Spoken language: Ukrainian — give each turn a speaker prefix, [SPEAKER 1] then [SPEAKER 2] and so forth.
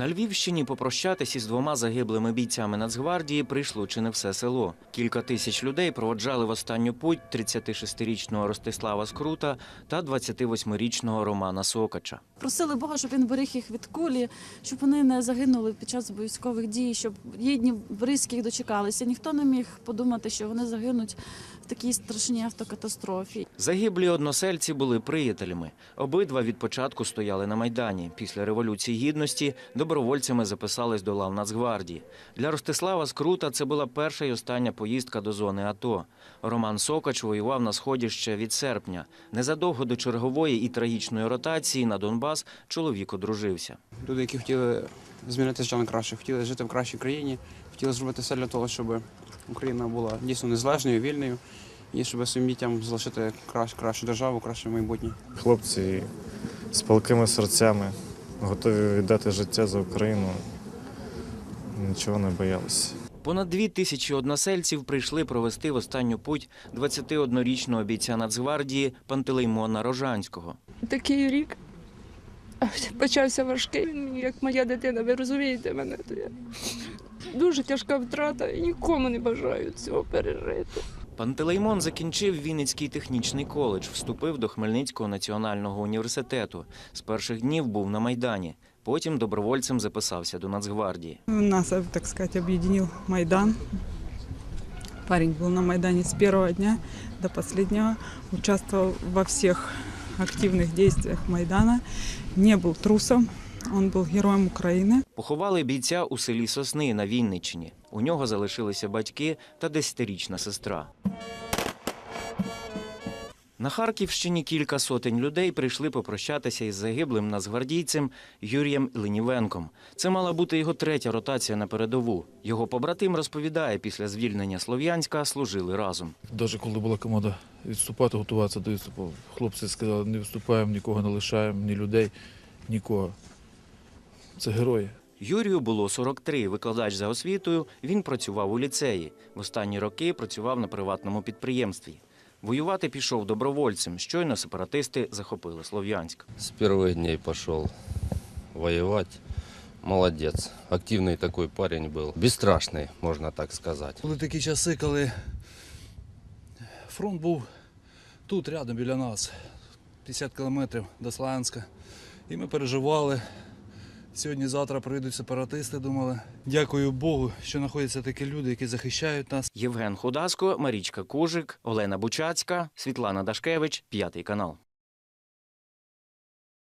[SPEAKER 1] На Львівщині попрощатись із двома загиблими бійцями Нацгвардії прийшло чи не все село. Кілька тисяч людей проводжали в останню путь 36-річного Ростислава Скрута та 28-річного Романа Сокача.
[SPEAKER 2] Просили Бога, щоб він беріг їх від кулі, щоб вони не загинули під час військових дій, щоб рідні близькі їх дочекалися. Ніхто не міг подумати, що вони загинуть в такій страшній автокатастрофі.
[SPEAKER 1] Загиблі односельці були приятелями. Обидва від початку стояли на майдані. Після революції гідності добровольцями записались до лав Нацгвардії. Для Ростислава Скрута це була перша і остання поїздка до зони АТО. Роман Сокач воював на сході ще від серпня. Незадовго до чергової і трагічної ротації на Донбас чоловік одружився.
[SPEAKER 3] Люди, які хотіли змінити життя на краще, хотіли жити в кращій країні, хотіли зробити все для того, щоб Україна була дійсно незалежною, вільною, і щоб своїм дітям залишити кращу, кращу державу, краще майбутнє.
[SPEAKER 4] Хлопці з палкими серцями готові віддати життя за Україну. Нічого не боялися.
[SPEAKER 1] Понад дві тисячі односельців прийшли провести в останню путь 21-річного бійця Нацгвардії Пантелеймона Рожанського.
[SPEAKER 5] такий рік почався важкий. Він мені як моя дитина, ви розумієте мене. То я дуже тяжка втрата і нікому не бажаю цього пережити.
[SPEAKER 1] Пантелеймон закінчив Вінницький технічний коледж, вступив до Хмельницького національного університету. З перших днів був на Майдані. Потім добровольцем записався до Нацгвардії.
[SPEAKER 6] Нас, э, так сказать, объединил Майдан. Парень был на Майдане с первого дня до последнего, участвовал во всех активных действиях Майдана, не был трусом, он был героем Украины.
[SPEAKER 1] Поховали бійця у селі Сосни на Вінниччині. У нього залишилися батьки та десятирічна сестра. На Харківщині кілька сотень людей прийшли попрощатися із загиблим нацгвардійцем Юрієм Ленівенком. Це мала бути його третя ротація на передову. Його побратим розповідає, після звільнення Слов'янська служили разом.
[SPEAKER 7] Навіть коли була команда відступати, готуватися до відступу, хлопці сказали, не відступаємо, нікого не лишаємо, ні людей, нікого. Це герої.
[SPEAKER 1] Юрію було 43, викладач за освітою. Він працював у ліцеї. В останні роки працював на приватному підприємстві. Воювати пішов добровольцем. Щойно сепаратисти захопили Слов'янськ.
[SPEAKER 8] С первых дней пошел воевать. Молодец. Активный такой парень был. Бесстрашный, можно так сказать.
[SPEAKER 9] Були такі часи, коли фронт був тут, рядом біля нас, 50 кілометрів до Славянська. І ми переживали. Сьогодні-завтра прийдуть сепаратисти, думали. Дякую Богу, що знаходяться такі люди, які захищають нас.
[SPEAKER 1] Євген Худаско, Марічка Кужик, Олена Бучацька, Світлана Дашкевич, п'ятий канал.